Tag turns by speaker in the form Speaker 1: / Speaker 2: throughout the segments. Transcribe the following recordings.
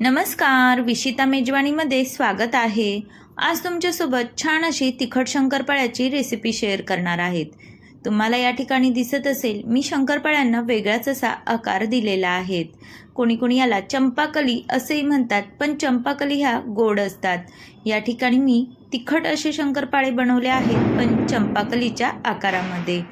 Speaker 1: नमस्कार विशिता मेजवानीमध्ये स्वागत आहे. आज तुमच्यासोबत छान अशी तिखट शंकरपाळ्याची रेसिपी शेअर करणार आहेत. तुम्हाला या ठिकाणी दिसत असेल मी शंकरपाळ्यांना वेगळाच असा आकार दिलेला आहे. कोणी कोणी याला चंपाकली असेही म्हणतात पण चंपाकली ह्या गोड असतात. या ठिकाणी मी तिखट असे शंकरपाळे बनवले आहेत पण चंपाकलीच्या आकारामध्ये.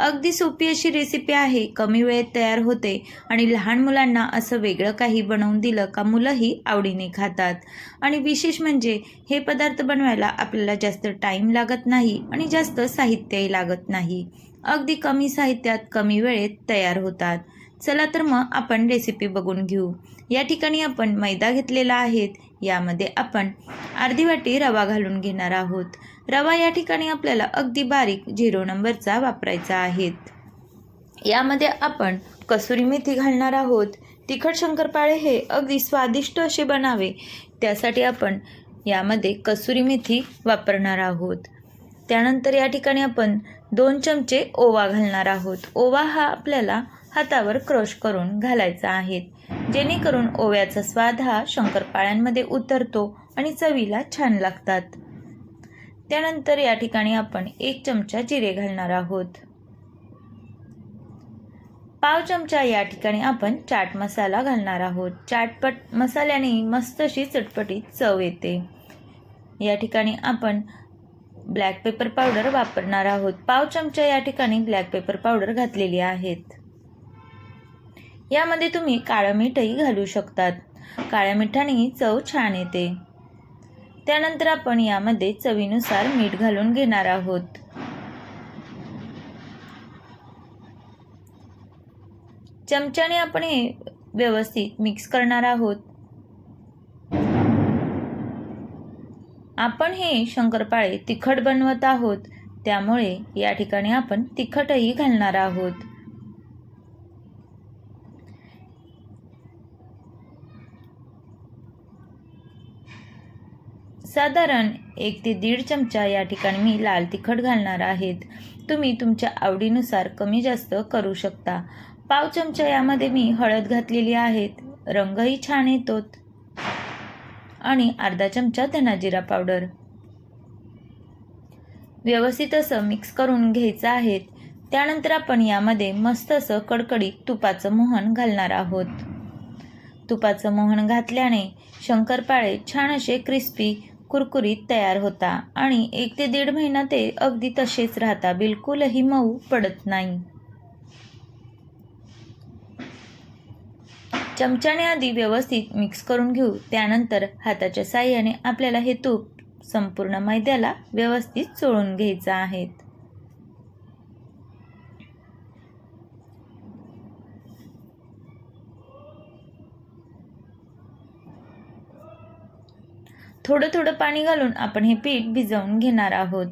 Speaker 1: अगदी सोपी अशी रेसिपी आहे. कमी वेळेत तयार होते आणि लहान मुलांना असं वेगळं काही बनवून दिलं का मुलंही आवडीने खातात. आणि विशेष म्हणजे हे पदार्थ बनवायला आपल्याला जास्त टाईम लागत नाही आणि जास्त साहित्यही लागत नाही. अगदी कमी साहित्यात कमी वेळेत तयार होतात. चला तर मग आपण रेसिपी बघून घेऊ. या ठिकाणी आपण मैदा घेतलेला आहेत यामध्ये आपण अर्धी वाटी रवा घालून घेणार आहोत. रवा या ठिकाणी आपल्याला अगदी बारीक झिरो नंबरचा वापरायचा आहे. यामध्ये आपण कसुरी मेथी घालणार आहोत. तिखट शंकरपाळे हे अगदी स्वादिष्ट असे बनावे. त्यासाठी आपण यामध्ये कसुरी मेथी वापरणार आहोत. त्यानंतर या ठिकाणी आपण दोन चमचे ओवा घालणार आहोत. ओवा हा आपल्याला हातावर क्रश करून घालायचा आहे. जेणेकरून ओव्याचा स्वाद हा शंकरपाळ्यांमध्ये उतरतो आणि चवीला छान लागतात. त्यानंतर या ठिकाणी आपण एक चमचा जिरे घालणार आहोत. पाव चमचा या ठिकाणी आपण चाट मसाला घालणार आहोत. चाटपट मसाल्याने मस्त अशी चटपटीत चव येते. या ठिकाणी आपण ब्लॅक पेपर पावडर वापरणार आहोत. पाव चमचा या ठिकाणी ब्लॅक पेपर पावडर घातलेली आहेत. यामध्ये तुम्ही काळं मीठही घालू शकतात. काळ्या मिठाने चव छान येते. त्यानंतर आपण यामध्ये चवीनुसार मीठ घालून घेणार आहोत. चमच्याने आपण हे व्यवस्थित मिक्स करणार आहोत. आपण हे शंकरपाळे तिखट बनवत आहोत. त्यामुळे या ठिकाणी आपण तिखटही घालणार आहोत. साधारण एक ते दीड चमचा या ठिकाणी मी लाल तिखट घालणार आहेत. तुम्ही तुमच्या आवडीनुसार कमी जास्त करू शकता. पाव चमचा यामध्ये मी हळद घातलेली आहेत. रंगही छान येतोत. आणि अर्धा चमचा धनाजिरा पावडर. व्यवस्थित असं मिक्स करून घ्यायचं आहे त्यानंतर आपण यामध्ये मस्त असं कडकडीत तुपाचं मोहन घालणार आहोत. तुपाचं मोहन घातल्याने शंकरपाळे छान असे क्रिस्पी कुरकुरीत तयार होता आणि एक ते दीड महिना ते अगदी तसेच राहता बिलकुलही मऊ पडत नाही. चमच्याने आधी व्यवस्थित मिक्स करून घेऊ त्यानंतर हाताच्या साह्याने आपल्याला हे तूप संपूर्ण मैद्याला व्यवस्थित चोळून घ्यायचं आहे. थोडं थोडं पाणी घालून आपण हे पीठ भिजवून घेणार आहोत.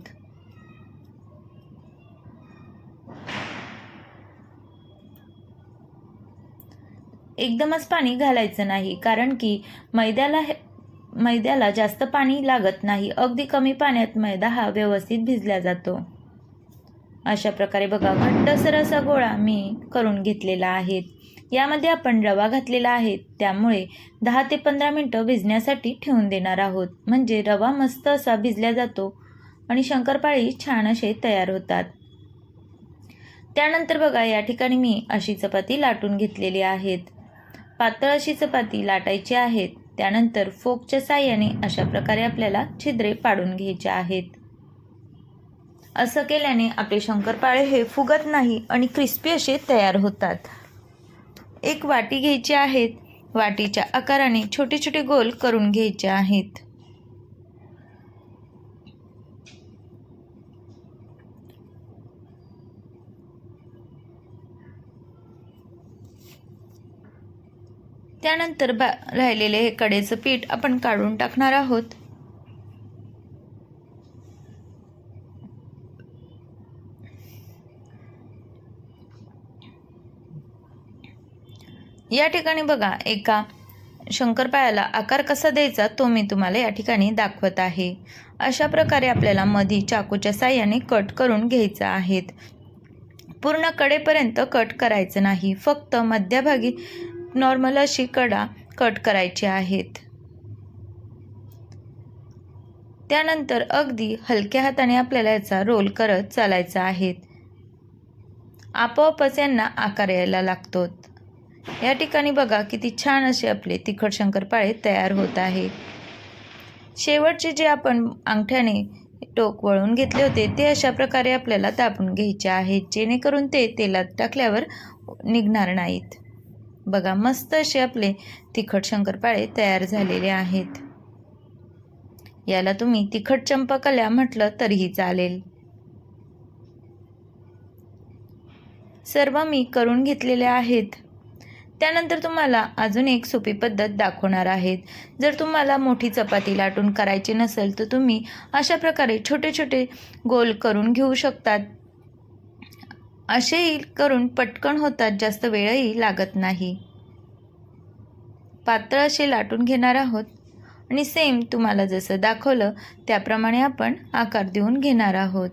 Speaker 1: एकदमच पाणी घालायचं नाही कारण की मैद्याला हे मैद्याला जास्त पाणी लागत नाही. अगदी कमी पाण्यात मैदा हा व्यवस्थित भिजला जातो. अशा प्रकारे बघा घट्टसर असा गोळा मी करून घेतलेला आहे. यामध्ये आपण रवा घातलेला आहे. त्यामुळे दहा ते पंधरा मिनटं भिजण्यासाठी ठेवून देणार आहोत. म्हणजे रवा मस्त असा भिजला जातो आणि शंकरपाळी छान असे तयार होतात. त्यानंतर बघा या ठिकाणी मी अशी चपाती लाटून घेतलेली आहेत. पातळ अशी चपाती लाटायची आहेत. त्यानंतर फोकच्या साह्याने अशा प्रकारे आपल्याला छिद्रे पाडून घ्यायचे आहेत. असं केल्याने आपले शंकरपाळे हे फुगत नाही आणि क्रिस्पी असे तयार होतात. एक वाटी घ्यायची आहेत. वाटीच्या आकाराने छोटे छोटे गोल करून घ्यायचे आहेत. त्यानंतर बा राहिलेले हे कडेचं पीठ आपण काढून टाकणार आहोत. या ठिकाणी बघा एका शंकरपाळ्याला आकार कसा द्यायचा तो मी तुम्हाला या ठिकाणी दाखवत आहे. अशा प्रकारे आपल्याला मधी चाकूच्या साह्याने कट करून घ्यायचं आहेत. पूर्ण कडेपर्यंत कट करायचं नाही फक्त मध्यभागी नॉर्मल अशी कडा कट करायची आहेत. त्यानंतर अगदी हलक्या हाताने आपल्याला याचा रोल करत चालायचा आहेत आपोआपच यांना आकार यायला लागतो. या ठिकाणी बघा किती छान असे आपले तिखट शंकरपाळे तयार होत आहे. शेवटचे जे आपण अंगठ्याने टोक वळून घेतले होते ते अशा प्रकारे आपल्याला दाबून घ्यायचे आहेत जेणेकरून ते तेलात टाकल्यावर निघणार नाहीत. बघा मस्त असे आपले तिखट शंकरपाळे तयार झालेले आहेत. याला तुम्ही तिखट चंपकल्या म्हटलं तरीही चालेल. सर्व मी करून घेतलेले आहेत. त्यानंतर तुम्हाला अजून एक सोपी पद्धत दाखवणार आहेत. जर तुम्हाला मोठी चपाती लाटून करायची नसेल तर तुम्ही अशा प्रकारे छोटे छोटे गोल करून घेऊ शकतात. असेही करून पटकन होतात जास्त वेळही लागत नाही. पातळ असे लाटून घेणार आहोत. आणि सेम तुम्हाला जसं दाखवलं त्याप्रमाणे आपण आकार देऊन घेणार आहोत.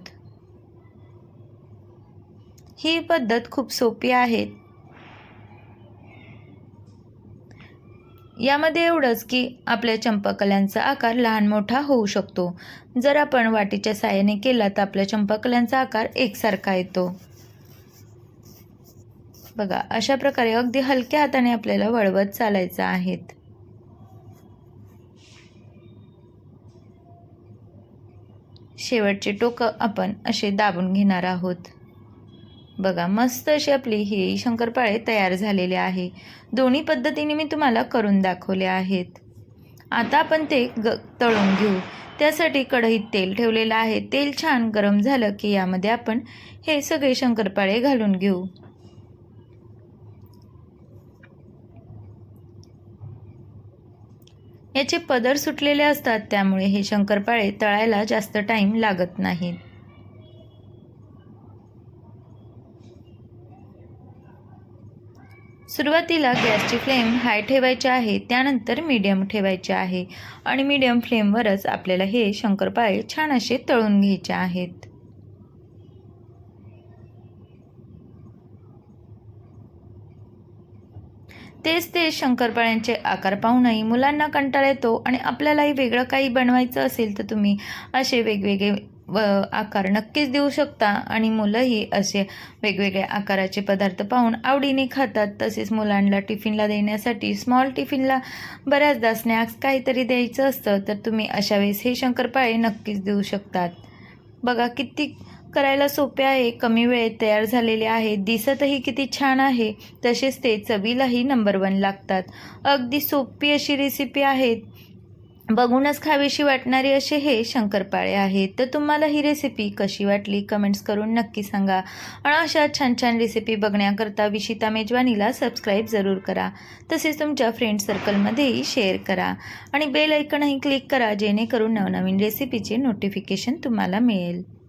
Speaker 1: ही पद्धत खूप सोपी आहे. यामध्ये एवढंच की आपल्या चंपाकल्यांचा आकार लहान मोठा होऊ शकतो. जर आपण वाटीच्या साहाय्याने केला तर आपल्या चंपाकल्यांचा आकार एकसारखा येतो. बघा अशा प्रकारे अगदी हलक्या हाताने आपल्याला वळवत चालायचं आहेत. शेवटचे टोकं आपण असे दाबून घेणार आहोत. बघा मस्त अशी आपली ही शंकरपाळे तयार झालेले आहे. दोन्ही पद्धतीने मी तुम्हाला करून दाखवले आहेत. आता आपण ते ग तळून घेऊ. त्यासाठी कढईत तेल ठेवलेलं आहे. तेल छान गरम झालं की यामध्ये आपण हे सगळे शंकरपाळे घालून घेऊ. याचे पदर सुटलेले असतात त्यामुळे हे शंकरपाळे तळायला जास्त टाईम लागत नाहीत सुरुवातीला गॅसची फ्लेम हाय ठेवायची आहे त्यानंतर मीडियम ठेवायचे आहे आणि मीडियम फ्लेमवरच आपल्याला हे शंकरपाळे छान असे तळून घ्यायचे आहेत. तेच ते शंकरपाळ्यांचे आकार पाहूनही मुलांना कंटाळा येतो आणि आपल्यालाही वेगळं काही बनवायचं असेल तर तुम्ही असे वेगवेगळे व आकार नक्कीच देऊ शकता. आणि मुलंही असे वेगवेगळ्या आकाराचे पदार्थ पाहून आवडीने खातात. तसेच मुलांना टिफिनला देण्यासाठी स्मॉल टिफिनला बऱ्याचदा स्नॅक्स काहीतरी द्यायचं असतं तर तुम्ही अशा वेळेस हे शंकरपाळे नक्कीच देऊ शकतात. बघा किती करायला सोपे आहे. कमी वेळेत तयार झालेले आहे. दिसतही किती छान आहे. तसेच ते चवीलाही नंबर वन लागतात. अगदी सोपी अशी रेसिपी आहे बघूनच खावीशी वाटणारी असे हे शंकरपाळे आहेत. तर तुम्हाला ही रेसिपी कशी वाटली? कमेंट्स करून नक्की सांगा. आणि अशा छान छान रेसिपी बघण्याकरता विशिता मेजवानीला सबस्क्राईब जरूर करा. तसेच तुमच्या फ्रेंड सर्कलमध्येही शेअर करा. आणि बेल ऐकणही क्लिक करा जेणेकरून नवनवीन रेसिपीचे नोटिफिकेशन तुम्हाला मिळेल.